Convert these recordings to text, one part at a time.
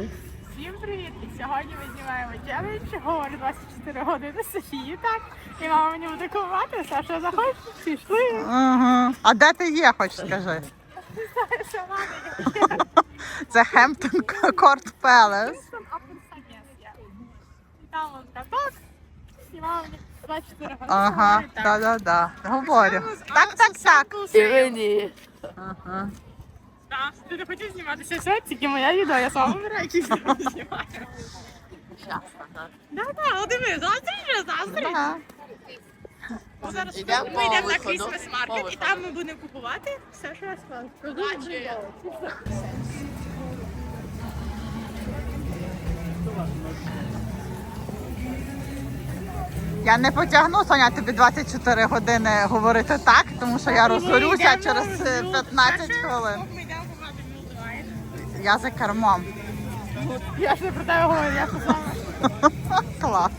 Всім привіт! І сьогодні ми знімаємо челендж, говорю 24 години Софії, так? І мама мені буде купувати, Саша захочеш, пішли. Ага. А де ти є, хоч скажи? Що мама Це Хемптон Корт Пелес. там апельсинес є. І там он каток, і мама мені 24 години Ага, говорить, так. да-да-да. Говорю. Так, так, так. І мені. Ага. Так, ти не хотів зніматися сьогодні, тільки моя відео, я сама вибираю, які знімаю. Щас, ага. Да, да, ну диви, заздриш, заздриш. Да. Ну, Зараз ми по йдемо на виходу. По маркет і виходу. там ми будемо купувати все, що я сказала. Я не потягну, Соня, тобі 24 години говорити так, тому що я розгорюся через е, 15 хвилин. Я за кермом. Я ж не про тебе говорю, я саме. Клас.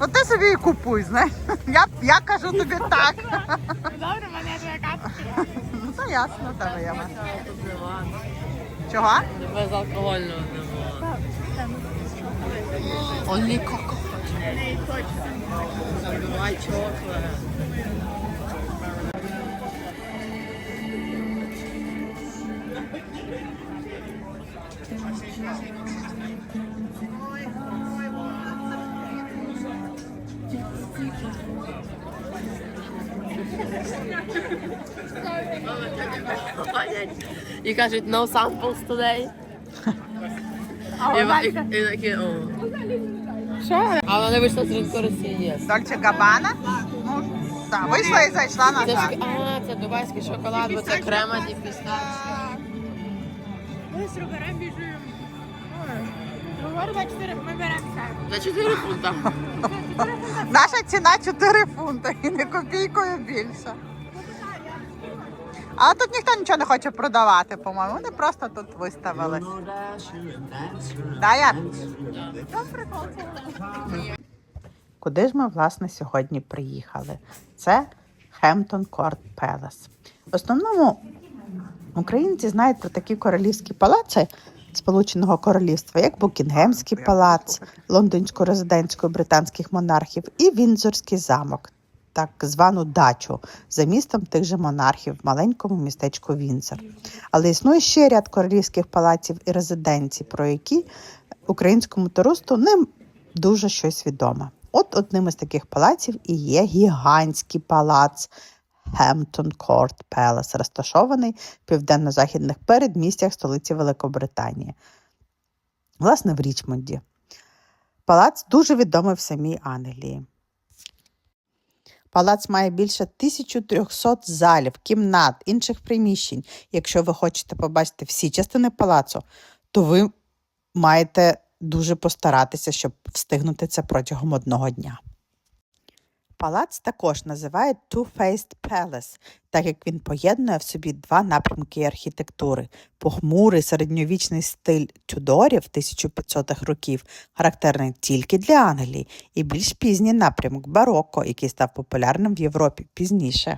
От ти собі і купуй, знаєш. Я, я кажу тобі так. Добре, мене твоя карточка. Ну то ясно, тебе нема. Чого? Безалкогольного нема. Олі коко. Не, точно. Давай чоколад. І кажуть, no samples today. І, такі, о. Що? А вона не вийшла з ринку Росії. Дольче Габана? Ну, так, вийшла і зайшла Це ж, назад. а, це дубайський шоколад, бо це крема ді пістачі. Ми з біжимо. Говорю, 24, ми беремо. За 4 фунта. Наша ціна 4 фунти і не копійкою більше. А тут ніхто нічого не хоче продавати, по-моєму. Вони просто тут виставили. Да, я? Куди ж ми, власне, сьогодні приїхали? Це Хемптон Корт Пелес. В основному українці знають про такі королівські палаци Сполученого Королівства, як Букінгемський палац, лондонську резиденцію британських монархів і Віндзорський замок, так звану дачу за містом тих же монархів в маленькому містечку Віндзор. Але існує ще ряд королівських палаців і резиденцій, про які українському туристу не дуже щось відомо. От одним із таких палаців і є гігантський палац Хемптон Корт Пелес, розташований в південно-західних передмістях столиці Великобританії, власне, в Річмонді. Палац дуже відомий в самій Англії. Палац має більше 1300 залів, кімнат, інших приміщень. Якщо ви хочете побачити всі частини палацу, то ви маєте дуже постаратися, щоб встигнути це протягом одного дня. Палац також називають Two-Faced Palace, так як він поєднує в собі два напрямки архітектури: похмурий середньовічний стиль Тюдорів 1500-х років, характерний тільки для Англії, і більш пізній напрямок бароко, який став популярним в Європі пізніше.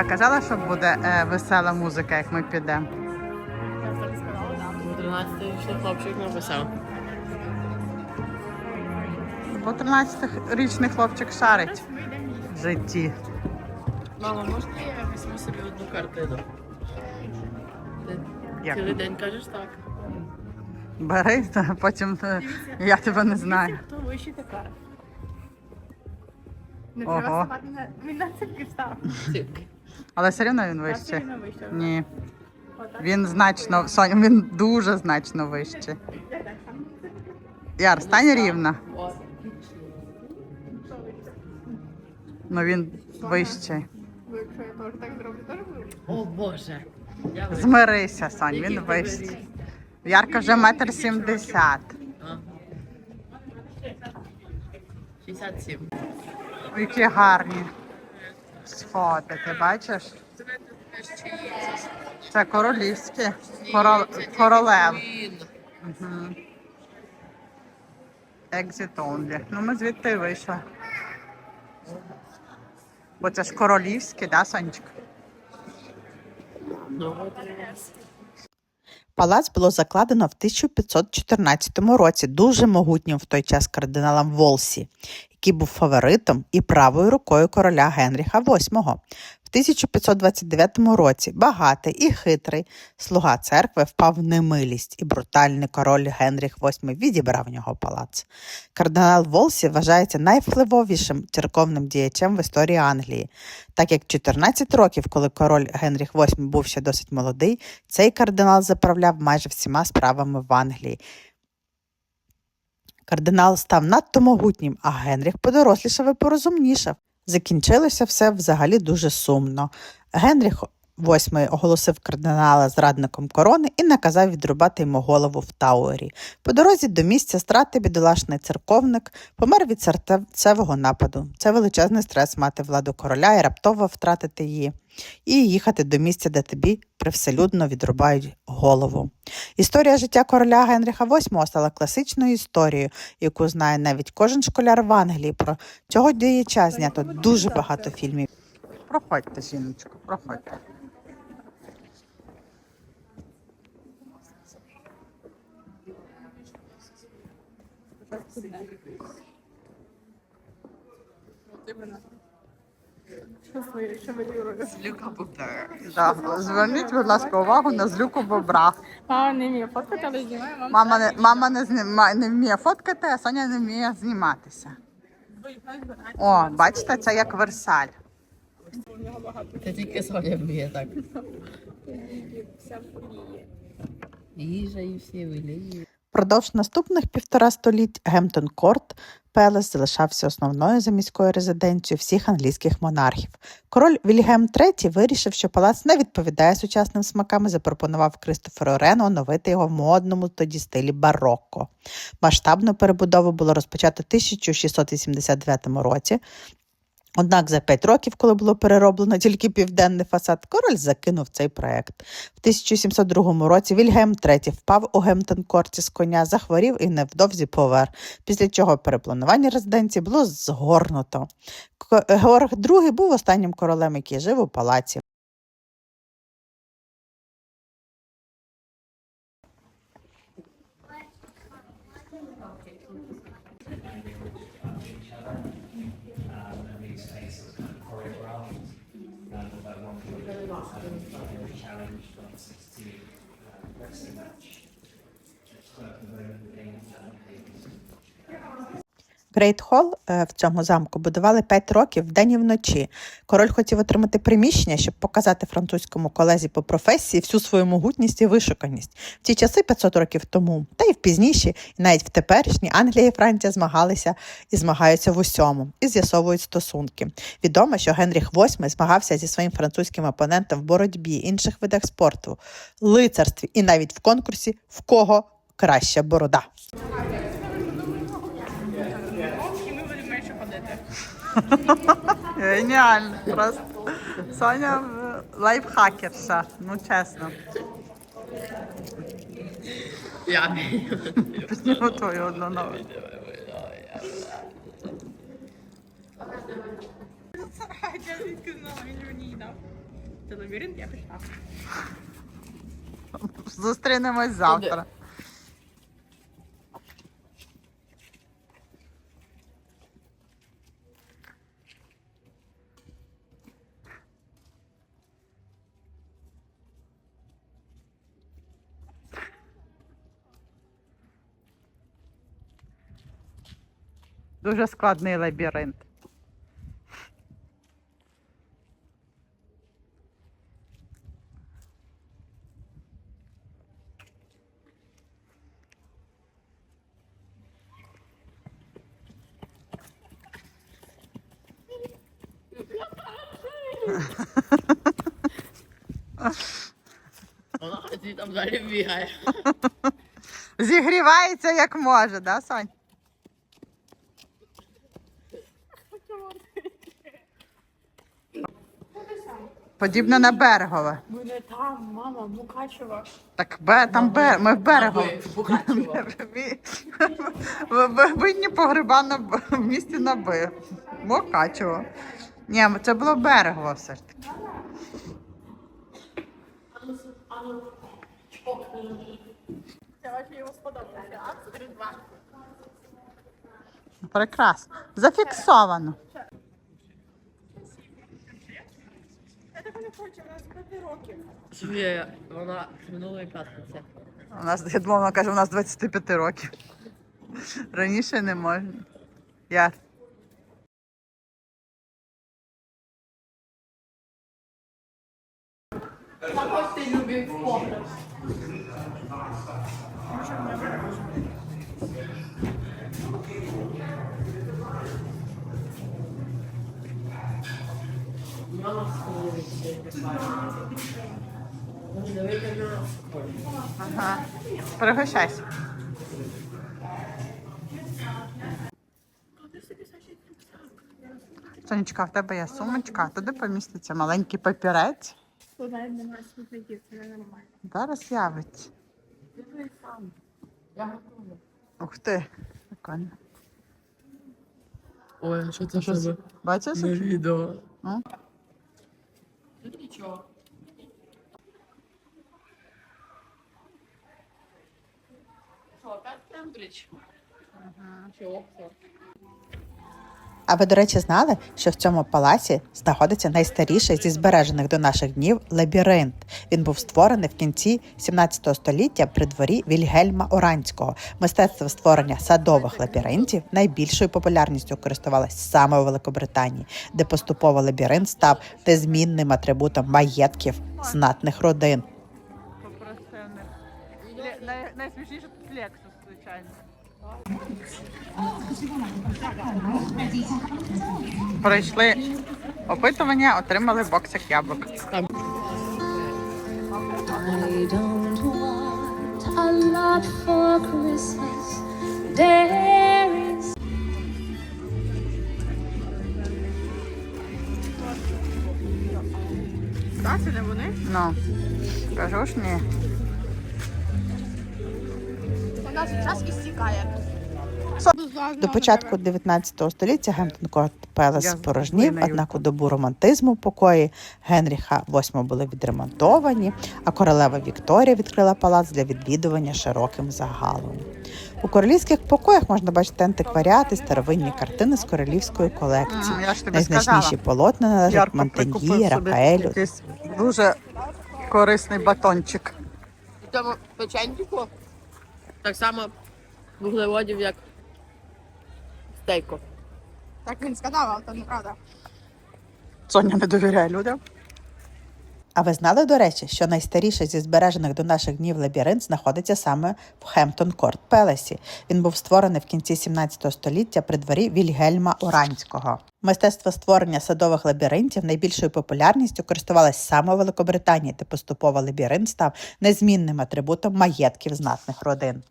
Я казала, що буде е, весела музика, як ми підемо. Я так сказала, так. 13-річний хлопчик написав. Бо 13-річний хлопчик шарить в житті. Мама, можна я візьму собі одну картину? Ти Як? цілий день кажеш так. Бери, та потім е, я тебе не знаю. Хто вищий тепер? Не Ого. треба ставати на... Він на. Цipки. Але все одно він вищий. він на вище. Ні. Отак. Він значно, Соня, він дуже значно само. Яр, стань рівно. Ну він вищий. Якщо я теж так зроблю, теж буду. О Боже. Я Змирися, Сонь, він вищий. Ярка вже метр сімдесят. А. 67. Які гарні сходи, ти бачиш? Це королівські. Корол... Королев. Угу. Ну ми звідти вийшли. Бо це ж королівські, да, Сонечка? Палац було закладено в 1514 році дуже могутнім в той час кардиналом Волсі, який був фаворитом і правою рукою короля Генріха VIII. В 1529 році багатий і хитрий слуга церкви впав в немилість, і брутальний король Генріх VIII відібрав в нього палац. Кардинал Волсі вважається найвпливовішим церковним діячем в історії Англії, так як 14 років, коли король Генріх VIII був ще досить молодий, цей кардинал заправляв майже всіма справами в Англії. Кардинал став надто могутнім, а Генріх подорослішав і порозумнішав. Закінчилося все взагалі дуже сумно. Генріх VIII оголосив кардинала зрадником корони і наказав відрубати йому голову в Тауері. По дорозі до місця страти бідолашний церковник помер від серцевого нападу. Це величезний стрес мати владу короля і раптово втратити її, і їхати до місця, де тобі привселюдно відрубають голову. Історія життя короля Генріха VIII стала класичною історією, яку знає навіть кожен школяр в Англії. Про цього діяча знято дуже багато фільмів. Проходьте, жіночко, проходьте. Що своє, що ви робите? Люка Бубер. Да. Зверніть, будь ласка, увагу на злюку бобра. Мама не вміє фоткати, але знімає мама. Мама не, мама не, зніма, не вміє фоткати, а Соня не вміє зніматися. О, бачите, це як Версаль. Це тільки Соня вміє так. Вся. Їжа і всі вилії. Продовж наступних півтора століть Гемптон Корт Пелес залишався основною заміською резиденцією всіх англійських монархів. Король Вільгельм III вирішив, що палац не відповідає сучасним смакам і запропонував Кристоферу Рену оновити його в модному тоді стилі барокко. Масштабну перебудову було розпочато в 1689 році. Однак за п'ять років, коли було перероблено тільки південний фасад, король закинув цей проект. В 1702 році Вільгельм III впав у Гемптон-корті з коня, захворів і невдовзі повер, після чого перепланування резиденції було згорнуто. Георг II був останнім королем, який жив у палаці. Грейт Холл в цьому замку будували 5 років вдень і вночі. Король хотів отримати приміщення, щоб показати французькому колезі по професії всю свою могутність і вишуканість. В ті часи 500 років тому, та й в пізніші, і навіть в теперішні Англія і Франція змагалися і змагаються в усьому, і з'ясовують стосунки. Відомо, що Генріх VIII змагався зі своїм французьким опонентом в боротьбі, інших видах спорту, лицарстві і навіть в конкурсі в кого краща борода. І ми будемо менше ходити. Геніально. Просто Соня е, лайфхакерша, ну чесно. Я Підніму твою одну ногу. Я звідки знала, він мені дав. вивчити лабіринт, я пішла. Зустрінемось завтра. Дуже складний лабіринт. Вона тоді там далі бігає. Зігрівається як може, да, Сонь? Подібно на берегове. Ми не там, мама, Мукачева. Так бе, там бе, ми в берегу. Букачева. Ви- ви- Винні погреба на Б- в місті на Б. Мокачево. Ні, це було берегово все ж таки. Прекрасно. Зафіксовано. Я так не хочу, у нас 5 років. Вона з минулої п'ятниці. У нас, я думала, вона каже, у нас 25 років. Раніше не можна. Я. Ага. Пригощайся. Сонечка, в тебе є сумочка, а туди поміститься маленький папірець. Зараз з'явиться. Ти сам. Я готова. Ух ти. Прикольно. Ой, що це? Бачиш? Відео. Ну. Тут нічого. А ви, до речі, знали, що в цьому палаці знаходиться найстаріший зі збережених до наших днів лабіринт. Він був створений в кінці 17 століття при дворі Вільгельма Оранського. Мистецтво створення садових лабіринтів найбільшою популярністю користувалось саме у Великобританії, де поступово лабіринт став незмінним атрибутом маєтків знатних родин. Найсмішніше тут звичайно. Пройшли опитування, отримали боксик яблук. I don't want a lot for Christmas. There is Так, це не вони? Ну, кажу ж ні. Нас час істікає. До початку 19 століття Гемптон Корт Пелес Я спорожнів, однак у добу романтизму покої Генріха VIII були відремонтовані, а королева Вікторія відкрила палац для відвідування широким загалом. У королівських покоях можна бачити антикваріати, старовинні картини з королівської колекції. Найзначніші полотна належать Монтеньї, Рафаелю. дуже корисний батончик. Печеньку так само вуглеводів, як стейко. Так він сказав, але то неправда. Соня не довіряє людям. А ви знали, до речі, що найстаріший зі збережених до наших днів лабіринт знаходиться саме в Хемптон Корт Пелесі. Він був створений в кінці 17 століття при дворі Вільгельма Оранського. Мистецтво створення садових лабіринтів найбільшою популярністю користувалось саме у Великобританії, де поступово лабіринт став незмінним атрибутом маєтків знатних родин.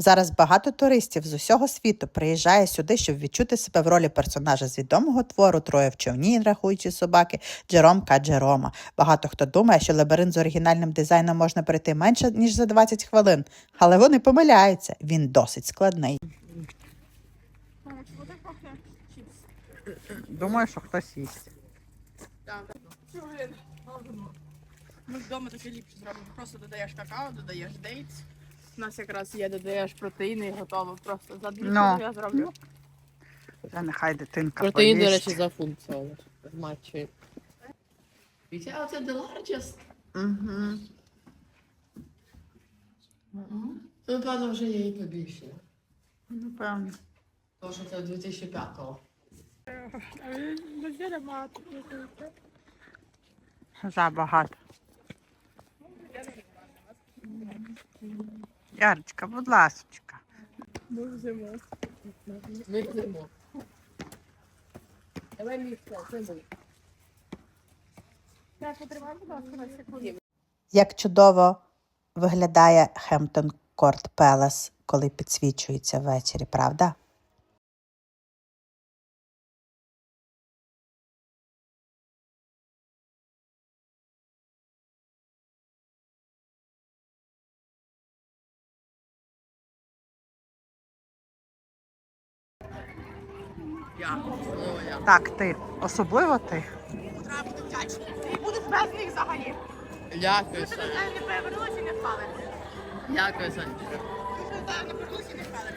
Зараз багато туристів з усього світу приїжджає сюди, щоб відчути себе в ролі персонажа з відомого твору Троє в човні, рахуючи собаки, Джером Ка Джерома. Багато хто думає, що лабіринт з оригінальним дизайном можна пройти менше ніж за 20 хвилин, але вони помиляються. Він досить складний. Думаю, що хтось їсть. Так. Ми вдома таке ліпше зробимо. Просто додаєш какао, додаєш дейтс. У нас якраз є, додаєш протеїни і готово. Просто за дві Ну. я зроблю. Вже нехай дитинка Протеїн, до поїсть. речі, за функцію в матчі. Вітя, а це the largest. Угу. Ну, напевно, вже є і побільше. Напевно. Тому що це 2005-го. Забагато. Ярочка, будь ласочка. Ми взимо. Давай місце, це ми. Я будь ласка, на секунду. Як чудово виглядає Хемптон Корт Пелес, коли підсвічується ввечері, правда? Я. Так, ти. Особливо ти. Треба бути вдячним. Ти будеш без них взагалі. Дякую, Ти Саня. не повернулася і не впали. Дякую, Саня. Ти до не повернулася і не впали.